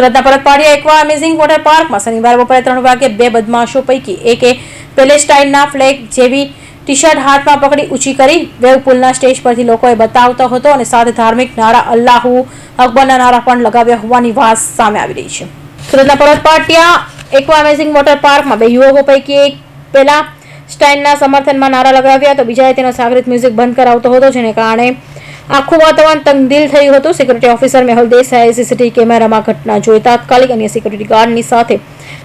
સુરતના પરતપાડિયા એકવા amazing water પાર્કમાં શનિવાર બપોરે ત્રણ વાગે બે બદમાશો પૈકી એકે પેલેસ્ટાઇનના ફ્લેગ જેવી ટી શર્ટ હાથમાં પકડી ઊંચી કરી વેવ પુલના સ્ટેજ પરથી લોકોએ બતાવતો હતો અને સાથે ધાર્મિક નારા અલ્લાહુ અકબરના નારા પણ લગાવ્યા હોવાની વાત સામે આવી રહી છે. સુરતના પરતપાટિયા એકવા અમેઝિંગ વોટર પાર્કમાં બે યુવકો પૈકી એક પેલા સ્ટાઇનના સમર્થનમાં નારા લગાવ્યા તો બીજાએ તેનો સાગરિત મ્યુઝિક બંધ કરાવતો હતો, જેને કારણે આખું વાતાવરણ તંગદિલ થયું હતું. સિક્યુરિટી ઓફિસર મેહુલ દેસાઈએ સીસીટીવી કેમેરામાં ઘટના જોઈ તાત્કાલિક અન્ય સિક્યુરિટી ગાર્ડની સાથે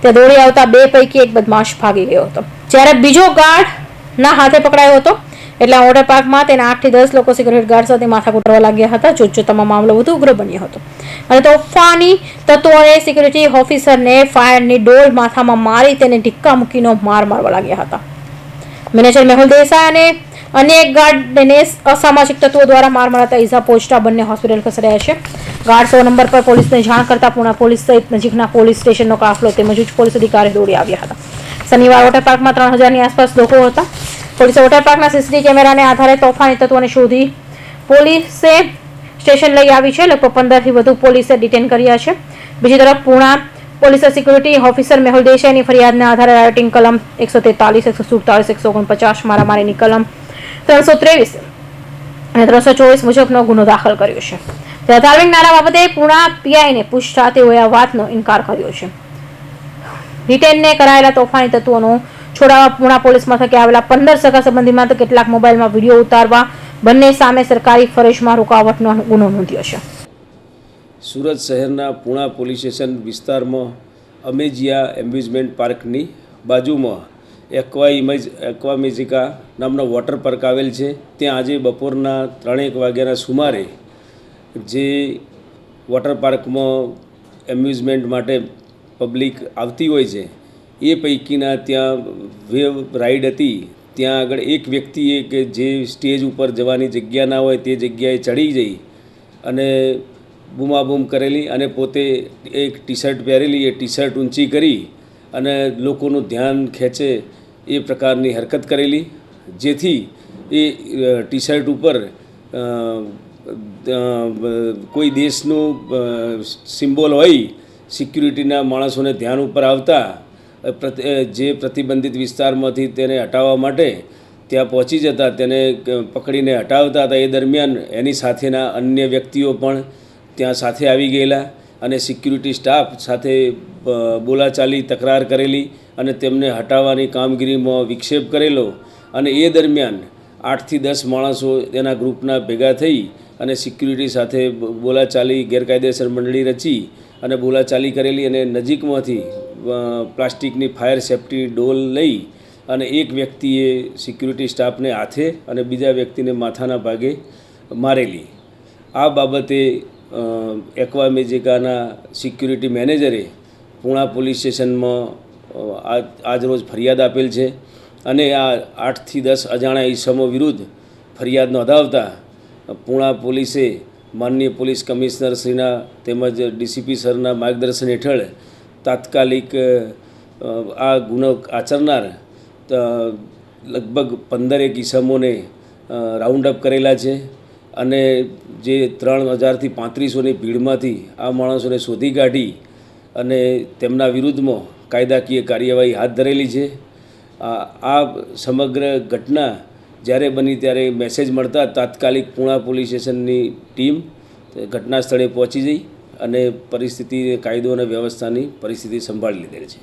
ત્યાં દોડી આવતા બે પૈકી એક બદમાશ ભાગી ગયો હતો. જ્યારે બીજો ગાર્ડ ના હાથે પકડાયો હતો, એટલે વોટર પાર્કમાં તેના આઠથી દસ લોકો સિક્યુરિટી ગાર્ડ સાથે માથા કરવા લાગ્યા હતા. જોતજોતામાં મામલો વધુ ઉગ્ર બન્યો હતો. અને તોફાની તત્વોએ સિક્યુરિટી ઓફિસરને ફાયરની ડોલ માથામાં મારી તેને ઢીક્કા મૂકીનો માર મારવા લાગ્યા હતા. મેનેજર મેહુલ દેસાઈ અને અન્ય એક ગાર્ડને અસામાજિક તત્વો દ્વારા માર મારતા ઈજા પહોંચતા બંને હોસ્પિટલ ખસેડાયા છે. ગાર્ડ સો નંબર પર પોલીસને જાણ કરતા પૂણા પોલીસ સહિત નજીકના પોલીસ સ્ટેશનનો કાફલો તેમજ ઉચ્ચ પોલીસ અધિકારી દોડી આવ્યા હતા. શનિવાર વોટર પાર્કમાં ત્રણ હજારની આસપાસ લોકો હતા. પોલીસે વોટર પાર્કના સીસીટીવી કેમેરાને આધારે તોફાની તત્વોને શોધી પોલીસે સ્ટેશન લઈ આવી છે. લગભગ પંદરથી વધુ પોલીસે ડિટેન કર્યા છે. બીજી તરફ પૂણા પોલીસે સિક્યુરિટી ઓફિસર મેહુલ દેસાઈની ફરિયાદના આધારે રાયોટિંગ કલમ એકસો તેતાલીસ, એકસો સુડતાલીસ, એકસો ઓગણપચાસ, મારામારીની કલમ ત્રણસો ત્રેવીસ. અને ત્રણસો ચોવીસ મુજબનો ગુનો દાખલ કર્યો છે. ત્યારે ધાર્મિક નારા બાબતે પૂણા પીઆઈને પૂછતા તેઓએ આ વાતનો ઇનકાર કર્યો છે. બ્રિટેનને કરાયેલા તોફાની તત્વોનો છોડાવવા પૂણા પોલીસ મથકે આવેલા પંદર સગા સંબંધીમાં તો કેટલાક મોબાઈલમાં વીડિયો ઉતારવા બંને સામે સરકારી ફરજમાં રોકાવટનો ગુનો નોંધ્યો છે. સુરત શહેરના પૂણા પોલીસ સ્ટેશન વિસ્તારમાં અમેજિયા એમ્યુઝમેન્ટ પાર્કની બાજુમાં એક્વા ઇમેજ એક્વા મેજિકા નામનો વોટર પાર્ક આવેલ છે. ત્યાં આજે બપોરના ત્રણેક વાગ્યાના સુમારે જે વોટર પાર્કમાં એમ્યુઝમેન્ટ માટે પબ્લિક આવતી હોય છે, એ પૈકીના ત્યાં વેવ રાઈડ હતી. ત્યાં આગળ એક વ્યક્તિએ કે જે સ્ટેજ ઉપર જવાની જગ્યા ના હોય તે જગ્યાએ ચડી જઈ અને બૂમાબૂમ કરેલી અને પોતે એક ટી શર્ટ પહેરેલી, એ ટી શર્ટ ઊંચી કરી અને લોકોનું ધ્યાન ખેંચે એ પ્રકારની હરકત કરેલી. જેથી એ ટી શર્ટ ઉપર કોઈ દેશનું સિમ્બોલ હોય, સિક્યુરિટીના માણસોને ધ્યાન ઉપર આવતા જે પ્રતિબંધિત વિસ્તારમાંથી તેને હટાવવા માટે ત્યાં પહોંચી જતા, તેને પકડીને હટાવતા હતા. એ દરમિયાન એની સાથેના અન્ય વ્યક્તિઓ પણ ત્યાં સાથે આવી ગયેલા. અને સિક્યુરિટી સ્ટાફ સાથે બોલાચાલી, તકરાર કરેલી અને તેમને હટાવવાની કામગીરીમાં વિક્ષેપ કરેલો અને એ દરમિયાન આઠથી દસ માણસો તેના ગ્રુપના ભેગા થઈ અને સિક્યુરિટી સાથે બોલાચાલી, ગેરકાયદેસર મંડળી રચી અને બોલાચાલી કરેલી અને નજીકમાંથી પ્લાસ્ટિકની ફાયર સેફ્ટી ડોલ લઈ અને એક વ્યક્તિએ સિક્યુરિટી સ્ટાફને હાથે અને બીજા વ્યક્તિને માથાના ભાગે મારેલી. આ બાબતે એક્વા મેજિકાના સિક્યુરિટી મેનેજરે પૂણા પોલીસ સ્ટેશનમાં આજ, આજરોજ ફરિયાદ આપેલ છે અને આ આઠથી દસ અજાણ્યા ઈસમો વિરુદ્ધ ફરિયાદ નોંધાવતા પૂણા પોલીસે માનનીય પોલીસ કમિશનર શ્રીના તેમજ ડીસીપી સરના માર્ગદર્શન હેઠળ તાત્કાલિક આ ગુનો આચરનાર લગભગ પંદરેક ઈસમોને રાઉન્ડ અપ કરેલા છે. અને જે ત્રણ હજારથી પાંત્રીસોની ભીડમાંથી આ માણસોને શોધી કાઢી અને તેમના વિરુદ્ધમાં કાયદાકીય કાર્યવાહી હાથ ધરેલી છે. આ સમગ્ર ઘટના જ્યારે બની ત્યારે મેસેજ મળતા તાત્કાલિક પૂણા પોલીસ સ્ટેશનની ટીમ ઘટના સ્થળે પહોંચી જઈ અને પરિસ્થિતિ, કાયદો અને વ્યવસ્થાની પરિસ્થિતિ સંભાળી લીધેલ છે.